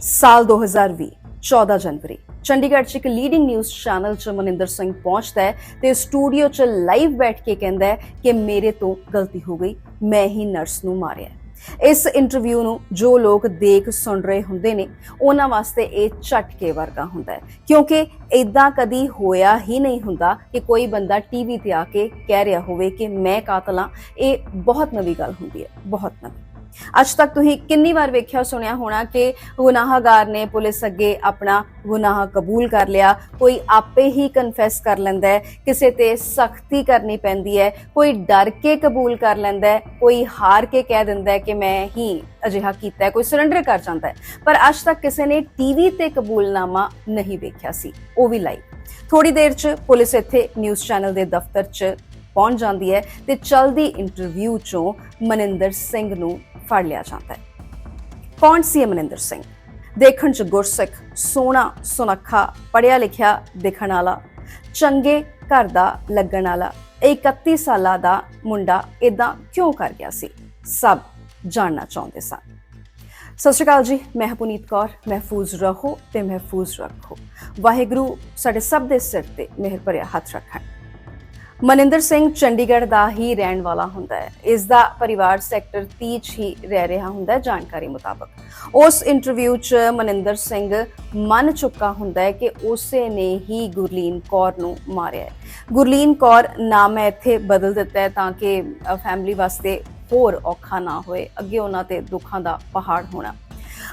ਸਾਲ 2020 14 ਜਨਵਰੀ। ਚੰਡੀਗੜ੍ਹ 'ਚ ਇੱਕ ਲੀਡਿੰਗ ਨਿਊਜ਼ ਚੈਨਲ 'ਚ ਮਨਿੰਦਰ ਸਿੰਘ ਪਹੁੰਚਦਾ ਹੈ ਤੇ ਸਟੂਡੀਓ 'ਚ ਲਾਈਵ ਬੈਠ ਕੇ ਕਹਿੰਦਾ ਹੈ ਕਿ ਮੇਰੇ ਤੋਂ ਗਲਤੀ ਹੋ ਗਈ, ਮੈਂ ਹੀ ਨਰਸ ਨੂੰ ਮਾਰਿਆ ਇਸ ਇੰਟਰਵਿਊ ਨੂੰ ਜੋ ਲੋਕ ਦੇਖ ਸੁਣ ਰਹੇ ਹੁੰਦੇ ਨੇ, ਉਹਨਾਂ ਵਾਸਤੇ ਇਹ ਝਟਕੇ ਵਰਗਾ ਹੁੰਦਾ ਹੈ। ਕਿਉਂਕਿ ਇਦਾਂ ਕਦੀ ਹੋਇਆ ਹੀ ਨਹੀਂ ਹੁੰਦਾ ਕਿ ਕੋਈ ਬੰਦਾ ਟੀਵੀ ਤੇ ਆ ਕੇ ਕਹਿ ਰਿਹਾ ਹੋਵੇ ਕਿ ਮੈਂ ਕਾਤਲ ਇਹ ਬਹੁਤ ਨਵੀਂ ਗੱਲ ਹੁੰਦੀ ਹੈ, ਬਹੁਤ ਨਵੀਂ। ਅੱਜ ਤੱਕ ਤੁਸੀਂ ਕਿੰਨੀ ਵਾਰ ਵੇਖਿਆ, ਸੁਣਿਆ ਹੋਣਾ ਕਿ ਗੁਨਾਹਗਾਰ ਨੇ ਪੁਲਿਸ ਅੱਗੇ ਆਪਣਾ ਗੁਨਾਹ ਕਬੂਲ ਕਰ ਲਿਆ? ਕੋਈ ਆਪੇ ਹੀ ਕਨਫੈਸ ਕਰ ਲੈਂਦਾ ਹੈ, ਕਿਸੇ ਤੇ ਸਖਤੀ ਕਰਨੀ ਪੈਂਦੀ ਹੈ, ਕੋਈ ਡਰ ਕੇ ਕਬੂਲ ਕਰ ਲੈਂਦਾ ਹੈ, ਕੋਈ ਹਾਰ ਕੇ ਕਹਿ ਦਿੰਦਾ ਹੈ ਕਿ ਮੈਂ ਹੀ ਅਜਿਹਾ ਕੀਤਾ ਹੈ, ਕੋਈ ਸਰੈਂਡਰ ਕਰ ਜਾਂਦਾ ਹੈ। ਪਰ ਅੱਜ ਤੱਕ ਕਿਸੇ ਨੇ ਟੀਵੀ ਤੇ ਕਬੂਲਨਾਮਾ ਨਹੀਂ ਵੇਖਿਆ ਸੀ, ਉਹ ਵੀ ਲਾਈਵ ਥੋੜੀ ਦੇਰ 'ਚ ਪੁਲਿਸ ਇੱਥੇ ਨਿਊਜ਼ ਚੈਨਲ ਦੇ ਦਫ਼ਤਰ 'ਚ ਪਹੁੰਚ ਜਾਂਦੀ ਹੈ ਤੇ ਚਲਦੀ ਇੰਟਰਵਿਊ 'ਚੋਂ ਮਨਿੰਦਰ ਸਿੰਘ ਨੂੰ ਫੜ ਲਿਆ ਜਾਂਦਾ ਹੈ। ਕੌਣ ਸੀ ਅਮਰਿੰਦਰ ਸਿੰਘ? ਦੇਖਣ 'ਚ ਗੁਰਸਿੱਖ, ਸੋਹਣਾ, ਸੁਨੱਖਾ ਪੜਿਆ ਲਿਖਿਆ, ਦਿਖਣ ਵਾਲਾ, ਚੰਗੇ ਘਰ ਦਾ ਲੱਗਣ ਵਾਲਾ, ਇਹ 31 ਸਾਲਾਂ ਦਾ ਮੁੰਡਾ ਇਦਾਂ ਕਿਉਂ ਕਰ ਗਿਆ ਸੀ? ਸਭ ਜਾਣਨਾ ਚਾਹੁੰਦੇ ਸਨ। ਸਤਿ ਸ਼੍ਰੀ ਅਕਾਲ ਜੀ, ਮੈਂ ਹਾਂ ਪੁਨੀਤ ਕੌਰ, ਮਹਿਫੂਜ਼ ਰਹੋ ਤੇ ਮਹਿਫੂਜ਼ ਰੱਖੋ। ਵਾਹਿਗੁਰੂ ਸਾਡੇ ਸਭ ਦੇ ਸਿਰ ਤੇ ਮਿਹਰ ਭਰਿਆ ਹੱਥ ਰੱਖਣ। ਮਨਿੰਦਰ ਸਿੰਘ ਚੰਡੀਗੜ੍ਹ ਦਾ ਹੀ ਰਹਿਣ ਵਾਲਾ ਹੁੰਦਾ ਹੈ। ਇਸ ਦਾ ਪਰਿਵਾਰ ਸੈਕਟਰ 30 'ਚ ਹੀ ਰਹਿ ਰਿਹਾ ਹੁੰਦਾ ਹੈ, ਜਾਣਕਾਰੀ ਮੁਤਾਬਕ। ਉਸ ਇੰਟਰਵਿਊ 'ਚ ਮਨਿੰਦਰ ਸਿੰਘ ਮੰਨ ਚੁੱਕਾ ਹੁੰਦਾ ਹੈ ਕਿ ਉਸੇ ਨੇ ਹੀ ਗੁਰਲੀਨ ਕੌਰ ਨੂੰ ਮਾਰਿਆ ਹੈ। ਗੁਰਲੀਨ ਕੌਰ ਨਾਮ ਹੈ ਇੱਥੇ ਬਦਲ ਦਿੱਤਾ ਹੈ ਤਾਂ ਕਿ ਫੈਮਿਲੀ ਵਾਸਤੇ ਹੋਰ ਔਖਾ ਨਾ ਹੋਏ। ਅੱਗੇ ਉਹਨਾਂ ਤੇ ਦੁੱਖਾਂ ਦਾ ਪਹਾੜ ਹੋਣਾ।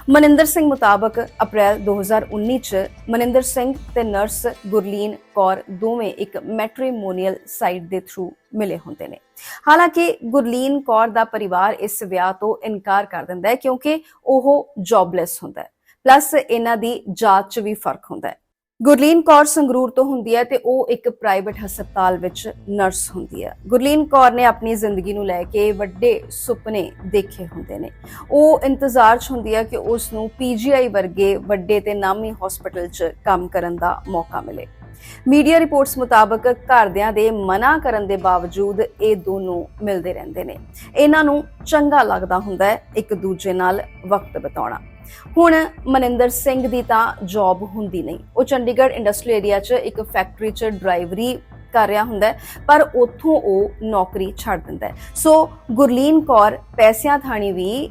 ਮਨਿੰਦਰ ਸਿੰਘ ਮੁਤਾਬਕ ਅਪ੍ਰੈਲ 2019 ਚ ਮਨਿੰਦਰ ਸਿੰਘ ਤੇ ਨਰਸ ਗੁਰਲੀਨ ਕੌਰ ਦੋਵੇਂ ਇੱਕ ਮੈਟ੍ਰੀਮੋਨੀਅਲ ਸਾਈਟ ਦੇ ਥਰੂ ਮਿਲੇ ਹੁੰਦੇ ਨੇ। ਹਾਲਾਂਕਿ ਗੁਰਲੀਨ ਕੌਰ ਦਾ ਪਰਿਵਾਰ ਇਸ ਵਿਆਹ ਤੋਂ ਇਨਕਾਰ ਕਰ ਦਿੰਦਾ ਹੈ ਕਿਉਂਕਿ ਉਹ ਜੌਬਲੈਸ ਹੁੰਦਾ ਹੈ। ਪਲੱਸ ਇਹਨਾਂ ਦੀ ਜਾਤ 'ਚ ਵੀ ਫ਼ਰਕ ਹੁੰਦਾ ਹੈ। ਗੁਰਲੀਨ ਕੌਰ ਸੰਗਰੂਰ ਤੋਂ ਹੁੰਦੀ ਹੈ ਤੇ ਉਹ ਇੱਕ ਪ੍ਰਾਈਵੇਟ ਹਸਪਤਾਲ ਵਿੱਚ ਨਰਸ ਹੁੰਦੀ ਹੈ। ਗੁਰਲੀਨ ਕੌਰ ਨੇ ਆਪਣੀ ਜ਼ਿੰਦਗੀ ਨੂੰ ਲੈ ਕੇ ਵੱਡੇ ਸੁਪਨੇ ਦੇਖੇ ਹੁੰਦੇ ਨੇ। ਉਹ ਇੰਤਜ਼ਾਰ 'ਚ ਹੁੰਦੀ ਹੈ ਕਿ ਉਸ ਨੂੰ ਪੀਜੀਆਈ ਵਰਗੇ ਵੱਡੇ ਤੇ ਨਾਮੀ ਹਸਪੀਟਲ 'ਚ ਕੰਮ ਕਰਨ ਦਾ ਮੌਕਾ ਮਿਲੇ। ਮੀਡੀਆ ਰਿਪੋਰਟਸ ਮੁਤਾਬਕ ਘਰਦਿਆਂ ਦੇ ਮਨਾ ਕਰਨ ਦੇ ਬਾਵਜੂਦ ਇਹ ਦੋਨੋਂ ਮਿਲਦੇ ਰਹਿੰਦੇ ਨੇ। ਇਹਨਾਂ ਨੂੰ ਚੰਗਾ ਲੱਗਦਾ ਹੁੰਦਾ ਹੈ ਇੱਕ ਦੂਜੇ ਨਾਲ ਵਕਤ ਬਿਤਾਉਣਾ। ਹੁਣ ਮਨਿੰਦਰ ਸਿੰਘ ਦੀ ਤਾਂ ਜੌਬ ਹੁੰਦੀ ਨਹੀਂ। ਉਹ ਚੰਡੀਗੜ੍ਹ ਇੰਡਸਟਰੀ ਏਰੀਆ 'ਚ ਇੱਕ ਫੈਕਟਰੀ 'ਚ ਡਰਾਈਵਰੀ ਕਰ ਰਿਹਾ ਹੁੰਦਾ ਪਰ ਉੱਥੋਂ ਉਹ ਨੌਕਰੀ ਛੱਡ ਦਿੰਦਾ ਸੋ ਗੁਰਲੀਨ ਕੌਰ ਪੈਸਿਆਂ ਥਾਣੀ ਵੀ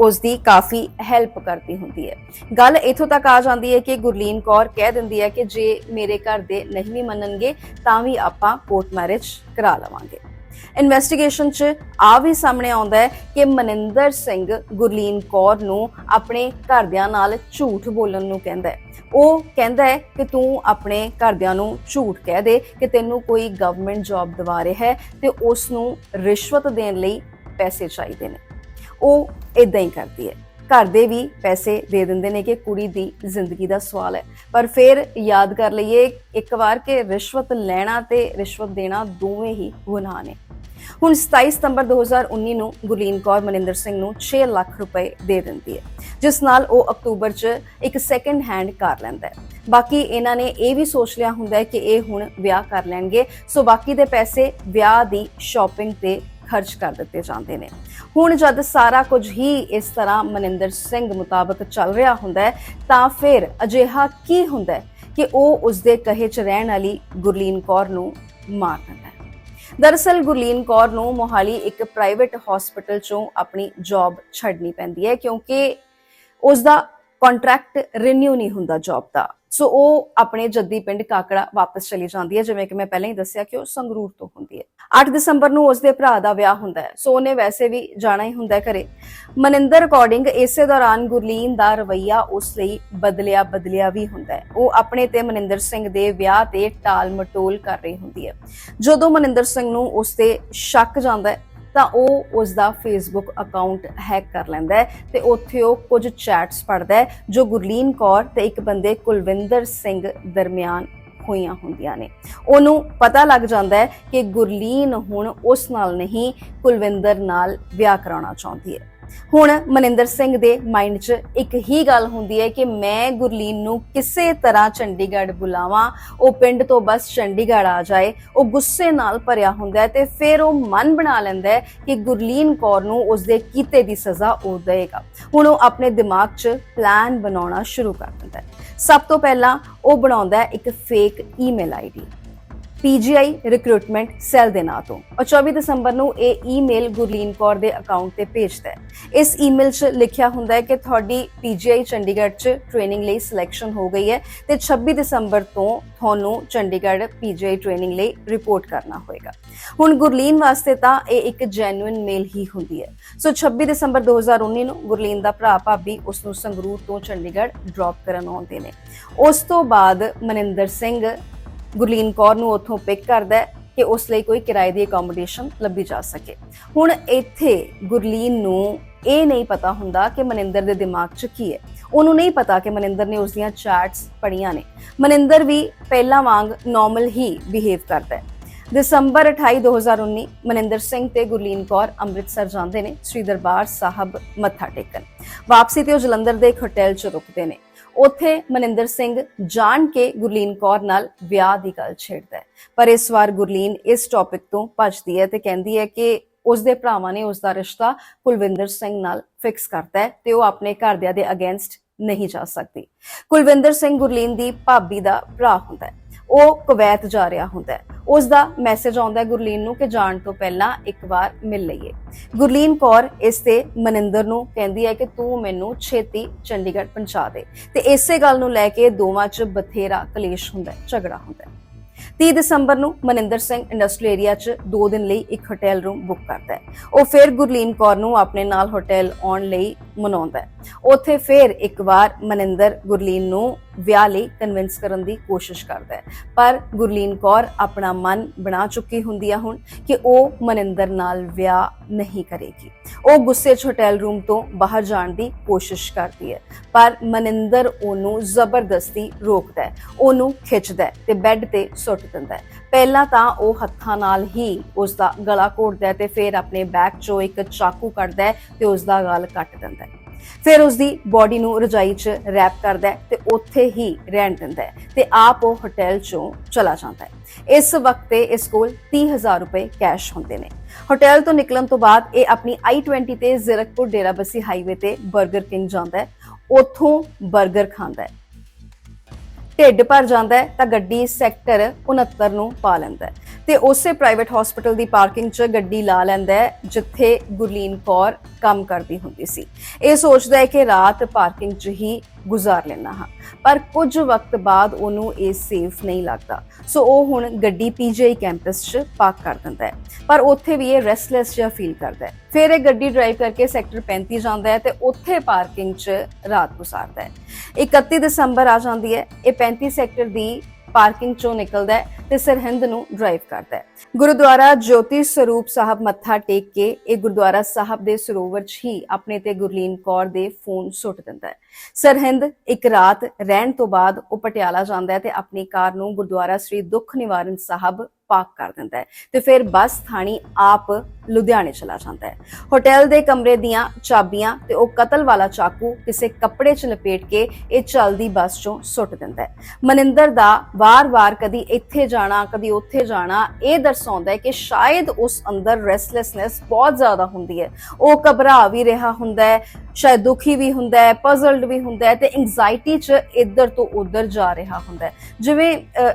ਉਸ ਦੀ ਕਾਫੀ ਹੈਲਪ ਕਰਦੀ ਹੁੰਦੀ ਹੈ। ਗੱਲ ਇਥੋਂ ਤੱਕ ਆ ਜਾਂਦੀ ਹੈ ਕਿ ਗੁਰਲੀਨ ਕੌਰ ਕਹਿ ਦਿੰਦੀ ਹੈ ਕਿ ਜੇ ਮੇਰੇ ਘਰ ਦੇ ਨਹੀਂ ਵੀ ਮੰਨਣਗੇ, ਤਾਂ ਵੀ ਆਪਾਂ ਕੋਰਟ ਮੈਰਿਜ ਕਰਾ ਲਵਾਂਗੇ। ਇਨਵੈਸਟੀਗੇਸ਼ਨ 'ਚ ਆ ਵੀ ਸਾਹਮਣੇ ਆਉਂਦਾ ਹੈ ਕਿ ਮਨਿੰਦਰ ਸਿੰਘ ਗੁਰਲੀਨ ਕੌਰ ਨੂੰ ਆਪਣੇ ਘਰਦਿਆਂ ਨਾਲ ਝੂਠ ਬੋਲਣ ਨੂੰ ਕਹਿੰਦਾ ਹੈ। ਉਹ ਕਹਿੰਦਾ ਹੈ ਕਿ ਤੂੰ ਆਪਣੇ ਘਰਦਿਆਂ ਨੂੰ ਝੂਠ ਕਹਿ ਦੇ ਕਿ ਤੈਨੂੰ ਕੋਈ ਗਵਰਨਮੈਂਟ ਜੌਬ ਦਿਵਾ ਰਿਹਾ ਹੈ ਤੇ ਉਸ ਨੂੰ ਰਿਸ਼ਵਤ ਦੇਣ ਲਈ ਪੈਸੇ ਚਾਹੀਦੇ ਨੇ। ਉਹ ਇਦਾਂ ਹੀ ਕਰਦੀ ਹੈ। ਘਰ ਦੇ ਵੀ ਪੈਸੇ ਦੇ ਦਿੰਦੇ ਨੇ ਕਿ ਕੁੜੀ ਦੀ ਜ਼ਿੰਦਗੀ ਦਾ ਸਵਾਲ ਹੈ। ਪਰ ਫਿਰ ਯਾਦ ਕਰ ਲਈਏ, ਇੱਕ ਵਾਰ ਕਿ ਰਿਸ਼ਵਤ ਲੈਣਾ ਤੇ ਰਿਸ਼ਵਤ ਦੇਣਾ ਦੋਵੇਂ ਹੀ ਗੁਨਾਹ ਨੇ। ਹੁਣ 27 ਸਤੰਬਰ 2019 ਨੂੰ ਗੁਰਲੀਨ ਕੌਰ ਮਨਿੰਦਰ ਸਿੰਘ ਨੂੰ 6 ਲੱਖ ਰੁਪਏ ਦੇ ਦਿੰਦੀ ਹੈ, ਜਿਸ ਨਾਲ ਉਹ ਅਕਤੂਬਰ 'ਚ ਇੱਕ ਸੈਕੰਡ ਹੈਂਡ ਕਾਰ ਲੈਂਦਾ ਹੈ। ਬਾਕੀ ਇਹਨਾਂ ਨੇ ਇਹ ਵੀ ਸੋਚ ਲਿਆ ਹੁੰਦਾ ਹੈ ਕਿ ਇਹ ਹੁਣ ਵਿਆਹ ਕਰ ਲੈਣਗੇ। ਸੋ ਬਾਕੀ ਦੇ ਪੈਸੇ ਵਿਆਹ ਦੀ ਸ਼ਾਪਿੰਗ ਤੇ ਖਰਚ ਕਰ ਦਿੱਤੇ ਜਾਂਦੇ ਨੇ। ਹੁਣ ਜਦ ਸਾਰਾ ਕੁਝ ਹੀ ਇਸ ਤਰ੍ਹਾਂ ਮਨਿੰਦਰ ਸਿੰਘ ਮੁਤਾਬਕ ਚੱਲ ਰਿਹਾ ਹੁੰਦਾ ਹੈ, ਤਾਂ ਫਿਰ ਅਜਿਹਾ ਕੀ ਹੁੰਦਾ ਹੈ ਕਿ ਉਹ ਉਸ ਦੇ ਕਹੇ 'ਚ ਰਹਿਣ ਵਾਲੀ ਗੁਰਲੀਨ ਕੌਰ ਨੂੰ ਮਾਰ ਦਿੰਦਾ ਹੈ। ਦਰਅਸਲ ਗੁਰਲੀਨ ਕੌਰ ਨੂੰ ਮੋਹਾਲੀ ਇੱਕ ਪ੍ਰਾਈਵੇਟ ਹਸਪੀਟਲ 'ਚੋਂ ਆਪਣੀ ਜੌਬ ਛੱਡਣੀ ਪੈਂਦੀ ਹੈ ਕਿਉਂਕਿ ਉਸ ਦਾ ਕੰਟਰੈਕਟ ਰੀਨਿਊ ਨਹੀਂ ਹੁੰਦਾ ਜੌਬ ਦਾ। ਸੋ ਉਹ ਆਪਣੇ ਜੱਦੀ ਪਿੰਡ ਕਾਕੜਾ ਵਾਪਸ ਚਲੀ ਜਾਂਦੀ ਹੈ, ਜਿਵੇਂ ਕਿ ਮੈਂ ਪਹਿਲਾਂ ਹੀ ਦੱਸਿਆ ਕਿ ਉਹ ਸੰਗਰੂਰ ਤੋਂ ਹੁੰਦੀ ਹੈ। 8 ਦਸੰਬਰ ਨੂੰ ਉਸ ਦੇ ਭਰਾ ਦਾ ਵਿਆਹ ਹੁੰਦਾ ਹੈ। ਸੋ ਉਹਨੇ ਵੈਸੇ ਵੀ ਜਾਣਾ ਹੀ ਹੁੰਦਾ ਘਰੇ। ਮਨਿੰਦਰ ਅਕੋਰਡਿੰਗ ਇਸੇ ਦੌਰਾਨ ਗੁਰਲੀਨ ਦਾ ਰਵਈਆ ਉਸ ਲਈ ਬਦਲਿਆ ਬਦਲਿਆ ਵੀ ਹੁੰਦਾ ਹੈ। ਉਹ ਆਪਣੇ ਤੇ ਮਨਿੰਦਰ ਸਿੰਘ ਦੇ ਵਿਆਹ ਤੇ ਟਾਲ ਮਟੋਲ ਕਰ ਰਹੀ ਹੁੰਦੀ ਹੈ। ਜਦੋਂ ਮਨਿੰਦਰ ਸਿੰਘ ਨੂੰ ਉਸ ਤੇ ਸ਼ੱਕ ਜਾਂਦਾ ਹੈ ਤਾਂ ਉਹ ਉਸ ਦਾ ਫੇਸਬੁੱਕ ਅਕਾਊਂਟ ਹੈਕ ਕਰ ਲੈਂਦਾ ਹੈ ਤੇ ਉੱਥੇ ਉਹ ਕੁਝ ਚੈਟਸ ਪੜਦਾ ਹੈ, ਜੋ ਗੁਰਲੀਨ ਕੌਰ ਤੇ ਇੱਕ ਬੰਦੇ ਕੁਲਵਿੰਦਰ ਸਿੰਘ ਦਰਮਿਆਨ ਹੋਈਆਂ ਹੁੰਦੀਆਂ ਨੇ। ਉਹਨੂੰ ਪਤਾ ਲੱਗ ਜਾਂਦਾ ਹੈ ਕਿ ਗੁਰਲੀਨ ਹੁਣ ਉਸ ਨਾਲ ਨਹੀਂ, ਕੁਲਵਿੰਦਰ ਨਾਲ ਵਿਆਹ ਕਰਾਉਣਾ ਚਾਹੁੰਦੀ ਹੈ। ਹੁਣ ਮਨਿੰਦਰ ਸਿੰਘ ਦੇ ਮਾਈਂਡ 'ਚ ਇੱਕ ਹੀ ਗੱਲ ਹੁੰਦੀ ਹੈ ਕਿ ਮੈਂ ਗੁਰਲੀਨ ਨੂੰ ਕਿਸੇ ਤਰ੍ਹਾਂ ਚੰਡੀਗੜ੍ਹ ਬੁਲਾਵਾਂ, ਉਹ ਪਿੰਡ ਤੋਂ ਬਸ ਚੰਡੀਗੜ੍ਹ ਆ ਜਾਏ, ਉਹ ਗੁੱਸੇ ਨਾਲ ਭਰਿਆ ਹੁੰਦਾ ਹੈ ਤੇ ਫਿਰ ਉਹ ਮਨ ਬਣਾ ਲੈਂਦਾ ਹੈ ਕਿ ਗੁਰਲੀਨ ਕੌਰ ਨੂੰ ਉਸਦੇ ਕੀਤੇ ਦੀ ਸਜ਼ਾ ਉਹ ਦੇਗਾ ਹੁਣ ਉਹ ਆਪਣੇ ਦਿਮਾਗ 'ਚ ਪਲਾਨ ਬਣਾਉਣਾ ਸ਼ੁਰੂ ਕਰ ਦਿੰਦਾ ਹੈ। ਸਭ ਤੋਂ ਪਹਿਲਾਂ ਉਹ ਬਣਾਉਂਦਾ ਹੈ ਇੱਕ fake email ID PGI recruitment cell ਦੇ ਨਾਂ ਤੋਂ। ਔਰ 24 ਦਸੰਬਰ ਨੂੰ ਇਹ ਈਮੇਲ ਗੁਰਲੀਨ ਕੌਰ ਦੇ ਅਕਾਊਂਟ ਤੇ ਭੇਜਦਾ ਹੈ। ਇਸ ਈਮੇਲ 'ਚ ਲਿਖਿਆ ਹੁੰਦਾ ਹੈ ਕਿ ਤੁਹਾਡੀ ਪੀਜੀਆਈ ਚੰਡੀਗੜ੍ਹ 'ਚ ਟ੍ਰੇਨਿੰਗ ਲਈ ਸਿਲੈਕਸ਼ਨ ਹੋ ਗਈ ਹੈ ਤੇ 26 ਦਸੰਬਰ ਤੋਂ ਤੁਹਾਨੂੰ ਚੰਡੀਗੜ੍ਹ ਪੀਜੀਆਈ ਟ੍ਰੇਨਿੰਗ ਲਈ ਰਿਪੋਰਟ ਕਰਨਾ ਹੋਏਗਾ। ਹੁਣ ਗੁਰਲੀਨ ਵਾਸਤੇ ਤਾਂ ਇਹ ਇੱਕ ਜੈਨੂਇਨ ਮੇਲ ਹੀ ਹੁੰਦੀ ਹੈ। ਸੋ 26 ਦਸੰਬਰ 2019 ਨੂੰ ਗੁਰਲੀਨ ਦਾ ਭਰਾ ਭਾਬੀ ਉਸ ਨੂੰ ਸੰਗਰੂਰ ਤੋਂ ਚੰਡੀਗੜ੍ਹ ਡ੍ਰੌਪ ਕਰਨ ਆਉਂਦੇ ਨੇ। ਉਸ ਤੋਂ ਬਾਅਦ ਮਨਿੰਦਰ ਸਿੰਘ ਗੁਰਲੀਨ ਕੌਰ ਨੂੰ ਉੱਥੋਂ ਪਿਕ ਕਰਦਾ ਹੈ ਕਿ ਉਸ ਲਈ ਕੋਈ ਕਿਰਾਏ ਦੀ ਅਕੋਮੋਡੇਸ਼ਨ ਲੱਭੀ ਜਾ ਸਕੇ। ਹੁਣ ਇੱਥੇ ਗੁਰਲੀਨ ਨੂੰ ਇਹ ਨਹੀਂ ਪਤਾ ਹੁੰਦਾ ਕਿ ਮਨਿੰਦਰ ਦੇ ਦਿਮਾਗ 'ਚ ਕੀ ਹੈ। ਉਹਨੂੰ ਨਹੀਂ ਪਤਾ ਕਿ ਮਨਿੰਦਰ ਨੇ ਉਸ ਦੀਆਂ ਚੈਟਸ ਪੜੀਆਂ ਨੇ। ਮਨਿੰਦਰ ਵੀ ਪਹਿਲਾਂ ਵਾਂਗ ਨਾਰਮਲ ਹੀ ਬਿਹੇਵ ਕਰਦਾ ਹੈ। ਦਸੰਬਰ 28 2019 ਮਨਿੰਦਰ ਸਿੰਘ ਤੇ ਗੁਰਲੀਨ ਕੌਰ ਅੰਮ੍ਰਿਤਸਰ ਜਾਂਦੇ ਨੇ। ਸ੍ਰੀ ਦਰਬਾਰ ਸਾਹਿਬ ਮੱਥਾ ਟੇਕਣ। ਵਾਪਸੀ ਤੇ ਉਹ ਜਲੰਧਰ ਦੇ ਇੱਕ ਹੋਟਲ 'ਚ ਰੁਕਦੇ ਨੇ। ਉੱਥੇ ਮਨਿੰਦਰ ਸਿੰਘ ਜਾਣ ਕੇ ਗੁਰਲੀਨ ਕੌਰ ਨਾਲ ਵਿਆਹ ਦੀ ਗੱਲ ਛੇੜਦਾ ਹੈ। ਪਰ ਇਸ ਵਾਰ ਗੁਰਲੀਨ ਇਸ ਟੌਪਿਕ ਤੋਂ ਭੱਜਦੀ ਹੈ ਤੇ ਕਹਿੰਦੀ ਹੈ ਕਿ ਉਸ ਦੇ ਭਰਾਵਾਂ ਨੇ ਉਸ ਦਾ ਰਿਸ਼ਤਾ ਕੁਲਵਿੰਦਰ ਸਿੰਘ ਨਾਲ ਫਿਕਸ ਕਰਤਾ ਹੈ ਤੇ ਉਹ ਆਪਣੇ ਘਰਦਿਆਂ ਦੇ ਅਗੇਂਸਟ ਨਹੀਂ ਜਾ ਸਕਦੀ। ਕੁਲਵਿੰਦਰ ਸਿੰਘ ਗੁਰਲੀਨ ਦੀ ਭਾਬੀ ਦਾ ਭਰਾ ਹੁੰਦਾ ਹੈ। ਉਹ ਕੁਵੈਤ ਜਾ ਰਿਹਾ ਹੁੰਦਾ ਹੈ। ਉਸ ਦਾ ਮੈਸੇਜ ਆਉਂਦਾ ਹੈ ਗੁਰਲੀਨ ਨੂੰ ਕਿ ਜਾਣ ਤੋਂ ਪਹਿਲਾਂ ਇੱਕ ਵਾਰ ਮਿਲ ਲਈਏ। ਗੁਰਲੀਨ ਕੌਰ ਇਸ ਤੇ ਮਨਿੰਦਰ ਨੂੰ ਕਹਿੰਦੀ ਹੈ ਕਿ ਤੂੰ ਮੈਨੂੰ ਛੇਤੀ ਚੰਡੀਗੜ੍ਹ ਪਹੁੰਚਾ ਦੇ। ਤੇ ਇਸੇ ਗੱਲ ਨੂੰ ਲੈ ਕੇ ਦੋਵਾਂ 'ਚ ਬਥੇਰਾ ਕਲੇਸ਼ ਹੁੰਦਾ ਹੈ, ਝਗੜਾ ਹੁੰਦਾ ਹੈ। 30 ਦਸੰਬਰ ਨੂੰ ਮਨਿੰਦਰ ਸਿੰਘ ਇੰਡਸਟਰੀ ਏਰੀਆ 'ਚ 2 ਦਿਨ ਲਈ ਇੱਕ ਹੋਟਲ ਰੂਮ ਬੁੱਕ ਕਰਦਾ ਹੈ। ਉਹ ਫਿਰ ਗੁਰਲੀਨ ਕੌਰ ਨੂੰ ਆਪਣੇ ਨਾਲ ਹੋਟਲ ਆਉਣ ਲਈ ਮਨਾਉਂਦਾ ਹੈ। ਉੱਥੇ ਫਿਰ ਇੱਕ ਵਾਰ ਮਨਿੰਦਰ ਗੁਰਲੀਨ ਨੂੰ ਵਿਆਹ ਲਈ ਕਨਵਿੰਸ ਕਰਨ ਦੀ ਕੋਸ਼ਿਸ਼ ਕਰਦਾ ਹੈ। ਪਰ ਗੁਰਲੀਨ ਕੌਰ ਆਪਣਾ ਮਨ ਬਣਾ ਚੁੱਕੀ ਹੁੰਦੀ ਹੈ ਹੁਣ ਕਿ ਉਹ ਮਨਿੰਦਰ ਨਾਲ ਵਿਆਹ ਨਹੀਂ ਕਰੇਗੀ। ਉਹ ਗੁੱਸੇ 'ਚ ਹੋਟਲ ਰੂਮ ਤੋਂ ਬਾਹਰ ਜਾਣ ਦੀ ਕੋਸ਼ਿਸ਼ ਕਰਦੀ ਹੈ। ਪਰ ਮਨਿੰਦਰ ਉਹਨੂੰ ਜ਼ਬਰਦਸਤੀ ਰੋਕਦਾ ਹੈ। ਉਹਨੂੰ ਖਿੱਚਦਾ ਹੈ ਤੇ ਬੈੱਡ ਤੇ ਸੁੱਟ ਦਿੰਦਾ ਹੈ। ਪਹਿਲਾਂ ਤਾਂ ਉਹ ਹੱਥਾਂ ਨਾਲ ਹੀ ਉਸ ਦਾ ਗਲਾ ਘੋਟਦਾ ਹੈ ਤੇ ਫਿਰ ਆਪਣੇ ਬੈਗ 'ਚੋਂ ਇੱਕ ਚਾਕੂ ਕੱਢਦਾ ਹੈ ਤੇ ਉਸ ਦਾ ਗਲ ਕੱਟ ਦਿੰਦਾ ਹੈ। ਫਿਰ ਉਸ ਦੀ ਬਾਡੀ ਨੂੰ ਰਜਾਈ 'ਚ ਰੈਪ ਕਰਦਾ ਹੈ ਤੇ ਉੱਥੇ ਹੀ ਰਹਿਣ ਦਿੰਦਾ ਹੈ ਤੇ ਆਪ ਉਹ ਹੋਟਲ 'ਚੋਂ ਚਲਾ ਜਾਂਦਾ ਹੈ। ਇਸ ਵਕਤ ਤੇ ਇਸ ਕੋਲ 30000 ਰੁਪਏ ਕੈਸ਼ ਹੁੰਦੇ ਨੇ। ਹੋਟਲ ਤੋਂ ਨਿਕਲਣ ਤੋਂ ਬਾਅਦ ਇਹ ਆਪਣੀ i20 ਤੇ ਜ਼ੀਰਕਪੁਰ ਡੇਰਾਬੱਸੀ ਹਾਈਵੇ ਤੇ 버ਗਰ ਕਿੰਗ ਜਾਂਦਾ ਹੈ। ਉੱਥੋਂ 버ਗਰ ਖਾਂਦਾ ਹੈ। ਢਿੱਡ ਭਰ ਜਾਂਦਾ ਹੈ, ਤਾਂ ਗੱਡੀ ਸੈਕਟਰ 69 ਨੂੰ ਪਾ ਲੈਂਦਾ ਹੈ। ਤੇ ਉਸੇ ਪ੍ਰਾਈਵੇਟ ਹਸਪੀਟਲ ਦੀ ਪਾਰਕਿੰਗ 'ਚ ਗੱਡੀ ਲਾ ਲੈਂਦਾ ਹੈ, ਜਿੱਥੇ ਗੁਰਲੀਨ ਕੌਰ ਕੰਮ ਕਰਦੀ ਹੁੰਦੀ ਸੀ। ਇਹ ਸੋਚਦਾ ਹੈ ਕਿ ਰਾਤ ਪਾਰਕਿੰਗ 'ਚ ਹੀ ਗੁਜ਼ਾਰ ਲੈਂਦਾ ਹਾਂ। ਪਰ ਕੁਝ ਵਕਤ ਬਾਅਦ ਉਹਨੂੰ ਇਹ ਸੇਫ ਨਹੀਂ ਲੱਗਦਾ। ਸੋ ਉਹ ਹੁਣ ਗੱਡੀ ਪੀਜੀਆਈ ਕੈਂਪਸ 'ਚ ਪਾਰਕ ਕਰ ਦਿੰਦਾ ਹੈ। ਪਰ ਉੱਥੇ ਵੀ ਇਹ ਰੈਸਟਲੈਸ ਜਿਹਾ ਫੀਲ ਕਰਦਾ ਹੈ। ਫਿਰ ਇਹ ਗੱਡੀ ਡਰਾਈਵ ਕਰਕੇ ਸੈਕਟਰ 35 ਜਾਂਦਾ ਹੈ ਤੇ ਉੱਥੇ ਪਾਰਕਿੰਗ 'ਚ ਰਾਤ ਗੁਜ਼ਾਰਦਾ ਹੈ। 31 ਦਸੰਬਰ ਆ ਜਾਂਦੀ ਹੈ। ਇਹ 35 ਸੈਕਟਰ ਦੀ ਪਾਰਕਿੰਗ ਚੋਂ ਨਿਕਲਦਾ ਹੈ ਤੇ ਸਰਹਿੰਦ ਨੂੰ ਡਰਾਈਵ ਕਰਦਾ ਹੈ। ਗੁਰਦੁਆਰਾ ਜੋਤੀ ਸਰੂਪ ਸਾਹਿਬ ਮੱਥਾ ਟੇਕ ਕੇ ਇਹ ਗੁਰਦੁਆਰਾ ਸਾਹਿਬ ਦੇ ਸਰੋਵਰ 'ਚ ਹੀ ਆਪਣੇ ਤੇ ਗੁਰਲੀਨ ਕੌਰ ਦੇ ਫੋਨ ਸੁੱਟ ਦਿੰਦਾ ਹੈ। ਸਰਹਿੰਦ ਇੱਕ ਰਾਤ ਰਹਿਣ ਤੋਂ ਬਾਅਦ ਉਹ ਪਟਿਆਲਾ ਜਾਂਦਾ ਹੈ ਤੇ ਆਪਣੀ ਕਾਰ ਨੂੰ ਗੁਰਦੁਆਰਾ ਸ੍ਰੀ ਦੁੱਖ ਨਿਵਾਰਨ ਸਾਹਿਬ ਪਾਰਕ ਕਰ ਦਿੰਦਾ ਹੈ ਤੇ ਫਿਰ ਬੱਸ ਥਾਣੀ ਆਪ ਲੁਧਿਆਣੇ ਚਲਾ ਜਾਂਦਾ ਹੈ। ਹੋਟਲ ਦੇ ਕਮਰੇ ਦੀਆਂ ਚਾਬੀਆਂ ਤੇ ਉਹ ਕਤਲ ਵਾਲਾ ਚਾਕੂ ਕਿਸੇ ਕੱਪੜੇ 'ਚ ਲਪੇਟ ਕੇ ਇਹ ਚੱਲਦੀ ਬੱਸ 'ਚੋਂ ਸੁੱਟ ਦਿੰਦਾ ਹੈ। ਮਨਿੰਦਰ ਦਾ ਵਾਰ-ਵਾਰ ਕਦੀ ਇੱਥੇ ਜਾਣਾ, ਕਦੀ ਉੱਥੇ ਜਾਣਾ, ਇਹ ਦਰਸਾਉਂਦਾ ਹੈ ਕਿ ਸ਼ਾਇਦ ਉਸ ਅੰਦਰ ਰੈਸਟਲੈਸਨੈਸ ਬਹੁਤ ਜ਼ਿਆਦਾ ਹੁੰਦੀ ਹੈ। ਉਹ ਘਬਰਾ ਵੀ ਰਿਹਾ ਹੁੰਦਾ ਹੈ। ਸ਼ਾਇਦ ਦੁਖੀ ਵੀ ਹੁੰਦਾ ਹੈ ਪਜ਼ਲਡ ਵੀ ਹੁੰਦਾ ਹੈ ਤੇ ਐਂਜ਼ਾਈਟੀ 'ਚ ਇੱਧਰ ਤੋਂ ਉੱਧਰ ਜਾ ਰਿਹਾ ਹੁੰਦਾ ਹੈ। ਜਿਵੇਂ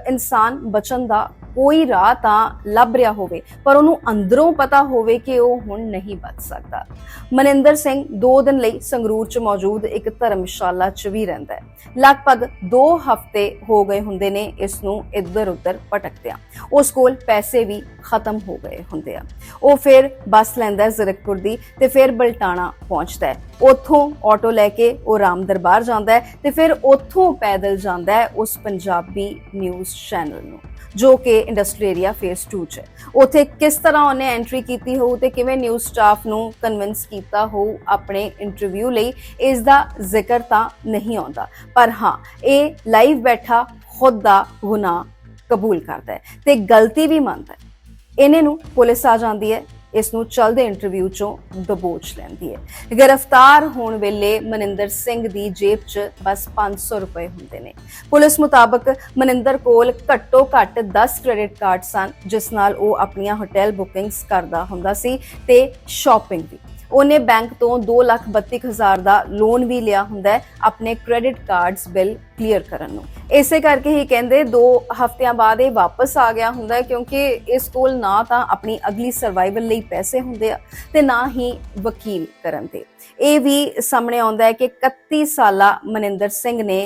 ਇਨਸਾਨ ਬਚਣ ਦਾ ਕੋਈ ਰਾਹ ਤਾਂ ਲੱਭ ਰਿਹਾ ਹੋਵੇ, ਪਰ ਉਹਨੂੰ ਅੰਦਰੋਂ ਪਤਾ ਹੋਵੇ ਕਿ ਉਹ ਹੁਣ ਨਹੀਂ ਬਚ ਸਕਦਾ। ਮਨਿੰਦਰ ਸਿੰਘ 2 ਦਿਨ ਲਈ ਸੰਗਰੂਰ 'ਚ ਮੌਜੂਦ ਇੱਕ ਧਰਮਸ਼ਾਲਾ 'ਚ ਵੀ ਰਹਿੰਦਾ ਹੈ। ਲਗਭਗ 2 ਹਫ਼ਤੇ ਹੋ ਗਏ ਹੁੰਦੇ ਨੇ ਇਸ ਨੂੰ ਇੱਧਰ ਉੱਧਰ ਭਟਕਦਿਆਂ। ਉਸ ਕੋਲ ਪੈਸੇ ਵੀ ਖਤਮ ਹੋ ਗਏ ਹੁੰਦੇ ਆ। ਉਹ ਫਿਰ ਬੱਸ ਲੈਂਦਾ ਜ਼ਰਕਪੁਰ ਦੀ ਤੇ ਫਿਰ ਬਲਟਾਣਾ ਪਹੁੰਚਦਾ ਹੈ। ਉੱਥੋਂ ਆਟੋ ਲੈ ਕੇ ਉਹ ਰਾਮ ਦਰਬਾਰ ਜਾਂਦਾ ਹੈ ਤੇ ਫਿਰ ਉੱਥੋਂ ਪੈਦਲ ਜਾਂਦਾ ਹੈ ਉਸ ਪੰਜਾਬੀ ਨਿਊਜ਼ ਚੈਨਲ ਨੂੰ, ਜੋ ਕਿ ਇੰਡਸਟਰੀ ਏਰੀਆ ਫੇਸ 2 ਚ ਹੈ। ਉਥੇ ਕਿਸ ਤਰ੍ਹਾਂ ਉਹਨੇ ਐਂਟਰੀ ਕੀਤੀ ਹੋਊ ਤੇ ਕਿਵੇਂ ਨਿਊਜ਼ ਸਟਾਫ ਨੂੰ ਕਨਵਿੰਸ ਕੀਤਾ ਹੋਊ ਆਪਣੇ ਇੰਟਰਵਿਊ ਲਈ ਇਸ ਦਾ ਜ਼ਿਕਰ ਤਾਂ ਨਹੀਂ ਆਉਂਦਾ। ਪਰ ਹਾਂ, ਇਹ ਲਾਈਵ ਬੈਠਾ ਖੁਦ ਦਾ ਗੁਨਾਹ ਕਬੂਲ ਕਰਦਾ ਹੈ ਤੇ ਗਲਤੀ ਵੀ ਮੰਨਦਾ ਹੈ। ਇਹਨੇ ਨੂੰ ਪੁਲਿਸ ਆ ਜਾਂਦੀ ਹੈ ਇਸ ਨੂੰ ਚਲਦੇ ਇੰਟਰਵਿਊ ਚੋਂ ਦਬੋਚ ਲੈਂਦੀ ਹੈ। ਗ੍ਰਿਫਤਾਰ ਹੋਣ ਵੇਲੇ ਮਨਿੰਦਰ ਸਿੰਘ ਦੀ ਜੇਬ 'ਚ ਬਸ 500 ਰੁਪਏ ਹੁੰਦੇ ਨੇ। ਪੁਲਿਸ ਮੁਤਾਬਕ ਮਨਿੰਦਰ ਕੋਲ ਘੱਟੋ ਘੱਟ 10 ਕ੍ਰੈਡਿਟ ਕਾਰਡ ਸਨ, ਜਿਸ ਨਾਲ ਉਹ ਆਪਣੀਆਂ ਹੋਟਲ ਬੁਕਿੰਗਸ ਕਰਦਾ ਹੁੰਦਾ ਸੀ ਤੇ ਸ਼ਾਪਿੰਗ ਵੀ ਉਹਨੇ ਬੈਂਕ ਤੋਂ 232000 ਦਾ ਲੋਨ ਵੀ ਲਿਆ ਹੁੰਦਾ ਆਪਣੇ ਕ੍ਰੈਡਿਟ ਕਾਰਡਸ ਬਿੱਲ ਕਲੀਅਰ ਕਰਨ ਨੂੰ। ਇਸੇ ਕਰਕੇ ਹੀ ਕਹਿੰਦੇ 2 ਹਫ਼ਤਿਆਂ ਬਾਅਦ ਇਹ ਵਾਪਸ ਆ ਗਿਆ ਹੁੰਦਾ ਕਿਉਂਕਿ ਇਸ ਕੋਲ ਨਾ ਤਾਂ ਆਪਣੀ ਅਗਲੀ ਸਰਵਾਈਵਲ ਲਈ ਪੈਸੇ ਹੁੰਦੇ ਆ ਤੇ ਨਾ ਹੀ ਵਕੀਲ ਕਰਨ ਦੇ ਇਹ ਵੀ ਸਾਹਮਣੇ ਆਉਂਦਾ ਹੈ ਕਿ 31 ਸਾਲਾ ਮਨਿੰਦਰ ਸਿੰਘ ਨੇ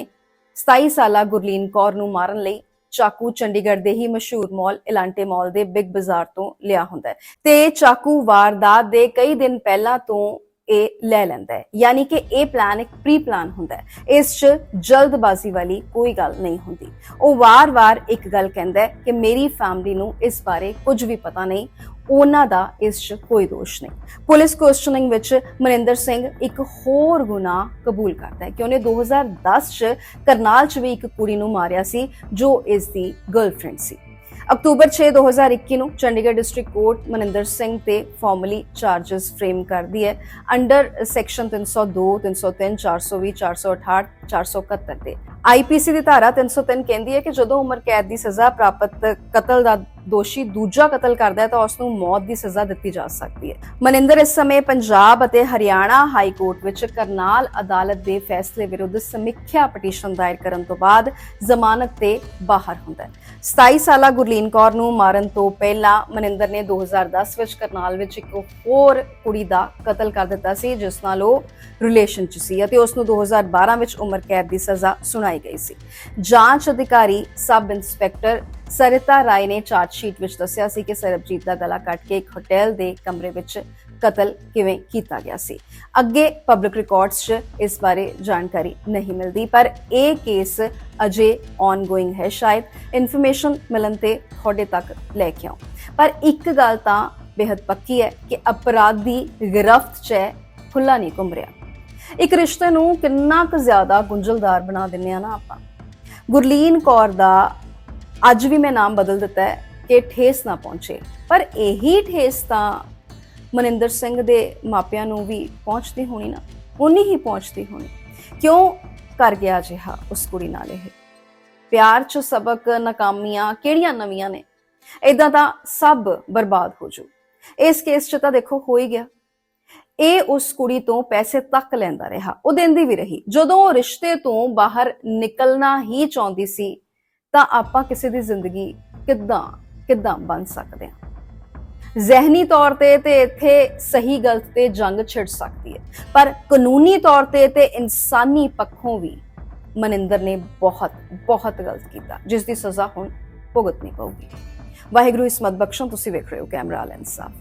27 ਸਾਲਾ ਗੁਰਲੀਨ ਕੌਰ ਨੂੰ ਮਾਰਨ ਲਈ ਚਾਕੂ ਚੰਡੀਗੜ੍ਹ ਦੇ ਹੀ ਮਸ਼ਹੂਰ ਮਾਲ ਇਲਾਂਟੇ ਮਾਲ ਦੇ ਬਿਗ ਬਾਜ਼ਾਰ ਤੋਂ ਲਿਆ ਹੁੰਦਾ ਹੈ। ਤੇ ਚਾਕੂ ਵਾਰਦਾਤ ਦੇ ਕਈ ਦਿਨ ਪਹਿਲਾਂ ਤੋਂ ਇਹ ਲੈ ਲੈਂਦਾ ਹੈ। ਯਾਨੀ ਕਿ ਇਹ ਪਲਾਨ ਇੱਕ ਪ੍ਰੀ ਪਲਾਨ ਹੁੰਦਾ ਹੈ। ਇਸ 'ਚ ਜਲਦਬਾਜ਼ੀ ਵਾਲੀ ਕੋਈ ਗੱਲ ਨਹੀਂ ਹੁੰਦੀ। ਉਹ ਵਾਰ-ਵਾਰ ਇੱਕ ਗੱਲ ਕਹਿੰਦਾ ਹੈ ਕਿ ਮੇਰੀ ਫੈਮਿਲੀ ਨੂੰ ਇਸ ਬਾਰੇ ਕੁਝ ਵੀ ਪਤਾ ਨਹੀਂ। ਉਹਨਾਂ ਦਾ ਇਸ 'ਚ ਕੋਈ ਦੋਸ਼ ਨਹੀਂ। ਪੁਲਿਸ ਕੁਐਸਚਨਿੰਗ ਵਿੱਚ ਮਨਿੰਦਰ ਸਿੰਘ ਇੱਕ ਹੋਰ ਗੁਨਾਹ ਕਬੂਲ ਕਰਦਾ ਹੈ ਕਿ ਉਹਨੇ 2010 'ਚ ਕਰਨਾਲ 'ਚ ਵੀ ਇੱਕ ਕੁੜੀ ਨੂੰ ਮਾਰਿਆ ਸੀ, ਜੋ ਇਸ ਦੀ ਗਰਲਫ੍ਰੈਂਡ ਸੀ। ਅਕਤੂਬਰ 6 2021 ਨੂੰ ਚੰਡੀਗੜ੍ਹ ਡਿਸਟ੍ਰਿਕਟ ਕੋਰਟ ਮਨਿੰਦਰ ਸਿੰਘ ਤੇ ਫਾਰਮਲੀ ਚਾਰजेस ਫਰੇਮ ਕਰਦੀ ਹੈ। ਅੰਡਰ ਸੈਕਸ਼ਨ 302 303 420 468 471 ਦੇ ਆਈਪੀਸੀ ਦੀ ਧਾਰਾ 303 ਕਹਿੰਦੀ ਹੈ ਕਿ ਜਦੋਂ ਉਮਰ ਕੈਦ ਦੀ ਸਜ਼ਾ ਪ੍ਰਾਪਤ ਕਤਲ ਦਾ ਦੋਸ਼ੀ ਦੂਜਾ ਕਤਲ ਕਰਦਾ ਹੈ ਤਾਂ ਉਸ ਨੂੰ ਮੌਤ ਦੀ ਸਜ਼ਾ ਦਿੱਤੀ ਜਾ ਸਕਦੀ ਹੈ। ਮਨਿੰਦਰ ਇਸ ਸਮੇਂ ਪੰਜਾਬ ਅਤੇ ਹਰਿਆਣਾ ਹਾਈ ਕੋਰਟ ਵਿੱਚ ਕਰਨਾਲ ਅਦਾਲਤ ਦੇ ਫੈਸਲੇ ਵਿਰੁੱਧ ਸਮੀਖਿਆ ਪਟੀਸ਼ਨ ਦਾਇਰ ਕਰਨ ਤੋਂ ਬਾਅਦ ਜ਼ਮਾਨਤ ਤੇ ਬਾਹਰ ਹੁੰਦਾ ਹੈ। 27 ਸਾਲਾ ਗੁਰਲੀਨ ਕੌਰ ਨੂੰ ਮਾਰਨ ਤੋਂ ਪਹਿਲਾਂ ਮਨਿੰਦਰ ਨੇ 2010 ਵਿੱਚ ਕਰਨਾਲ ਵਿੱਚ ਇੱਕ ਹੋਰ ਕੁੜੀ ਦਾ ਕਤਲ ਕਰ ਦਿੱਤਾ ਸੀ, ਜਿਸ ਨਾਲ ਉਹ ਰਿਲੇਸ਼ਨ 'ਚ ਸੀ ਅਤੇ ਉਸ ਨੂੰ 2012 ਵਿੱਚ ਉਮਰ ਕੈਦ ਦੀ ਸਜ਼ਾ ਸੁਣਾਈ ਗਈ ਸੀ। ਜਾਂਚ ਅਧਿਕਾਰੀ ਸਬ ਇੰਸਪੈਕਟਰ ਸਰਿਤਾ ਰਾਏ ਨੇ ਚਾਰਜਸ਼ੀਟ ਵਿੱਚ ਦੱਸਿਆ ਸੀ ਕਿ ਸਰਬਜੀਤ ਦਾ ਗਲਾ ਕੱਟ ਕੇ ਇੱਕ ਹੋਟਲ ਦੇ ਕਮਰੇ ਵਿੱਚ ਕਤਲ ਕਿਵੇਂ ਕੀਤਾ ਗਿਆ ਸੀ। ਅੱਗੇ ਪਬਲਿਕ ਰਿਕਾਰਡਸ 'ਚ ਇਸ ਬਾਰੇ ਜਾਣਕਾਰੀ ਨਹੀਂ ਮਿਲਦੀ, ਪਰ ਇਹ ਕੇਸ ਅਜੇ ਆਨਗੋਇੰਗ ਹੈ ਸ਼ਾਇਦ। ਇਨਫੋਰਮੇਸ਼ਨ ਮਿਲਣ ਤੇ ਤੁਹਾਡੇ ਤੱਕ ਲੈ ਕੇ ਆਉਂ। ਪਰ ਇੱਕ ਗੱਲ ਤਾਂ ਬੇहद ਪੱਕੀ ਹੈ ਕਿ ਅਪਰਾਧੀ ਗ੍ਰਿਫਤ 'ਚ ਹੈ ਖੁੱਲਾ ਨਹੀਂ ਘੁੰਮ ਰਿਹਾ। ਇੱਕ ਰਿਸ਼ਤੇ ਨੂੰ ਕਿੰਨਾ ਕੁ ਜ਼ਿਆਦਾ ਗੁੰਝਲਦਾਰ ਬਣਾ ਦਿੰਨੇ ਆ ਨਾ ਆਪਾਂ। ਗੁਰਲੀਨ ਕੌਰ ਦਾ ਅੱਜ ਵੀ ਮੈਂ ਨਾਮ ਬਦਲ ਦਿੱਤਾ ਹੈ ਕਿ ਠੇਸ ਨਾ ਪਹੁੰਚੇ। ਪਰ ਇਹੀ ਠੇਸ ਤਾਂ ਮਨਿੰਦਰ ਸਿੰਘ ਦੇ ਮਾਪਿਆਂ ਨੂੰ ਵੀ ਪਹੁੰਚਦੀ ਹੋਣੀ ਨਾ ਉਨੀ ਹੀ ਪਹੁੰਚਦੀ ਹੋਣੀ। ਕਿਉਂ? ਕਰ ਗਿਆ ਜਿਹਾ ਉਸ ਕੁੜੀ ਨਾਲ ਇਹ। ਪਿਆਰ ਚ ਸਬਕ ਨਾਕਾਮੀਆਂ ਕਿਹੜੀਆਂ ਨਵੀਆਂ ਨੇ? ਇਦਾਂ ਤਾਂ ਸਭ ਬਰਬਾਦ ਹੋ ਜੂ ਇਸ ਕੇਸ ਚ ਤਾਂ ਦੇਖੋ ਹੋ ਹੀ ਗਿਆ। ਇਹ ਉਸ ਕੁੜੀ ਤੋਂ ਪੈਸੇ ਤੱਕ ਲੈਂਦਾ ਰਿਹਾ, ਉਹ ਦਿੰਦੀ ਵੀ ਰਹੀ। ਜਦੋਂ ਉਹ ਰਿਸ਼ਤੇ ਤੋਂ ਬਾਹਰ ਨਿਕਲਣਾ ਹੀ ਚਾਹੁੰਦੀ ਸੀ ਤਾਂ ਆਪਾਂ ਕਿਸੇ ਦੀ ਜ਼ਿੰਦਗੀ ਕਿੱਦਾਂ ਕਿੱਦਾਂ ਬਣ ਸਕਦੇ ਹਾਂ? ਜ਼ਹਿਨੀ ਤੌਰ ਤੇ ਤੇ ਇੱਥੇ ਸਹੀ ਗਲਤ ਤੇ ਜੰਗ ਛਿੜ ਸਕਦੀ ਹੈ। ਪਰ ਕਾਨੂੰਨੀ ਤੌਰ ਤੇ ਤੇ ਇਨਸਾਨੀ ਪੱਖੋਂ ਵੀ ਮਨਿੰਦਰ ਨੇ ਬਹੁਤ ਬਹੁਤ ਗਲਤ ਕੀਤਾ, ਜਿਸ ਦੀ ਸਜ਼ਾ ਹੁਣ ਭੁਗਤਣੀ ਪਊਗੀ। ਵਾਹਿਗੁਰੂ ਇਸਮਤ ਬਖਸ਼ੋ ਤੁਸੀਂ ਵੇਖ ਰਹੇ ਹੋ ਕੈਮਰਾ ਲੈਂਸ ਸਾਹਿਬ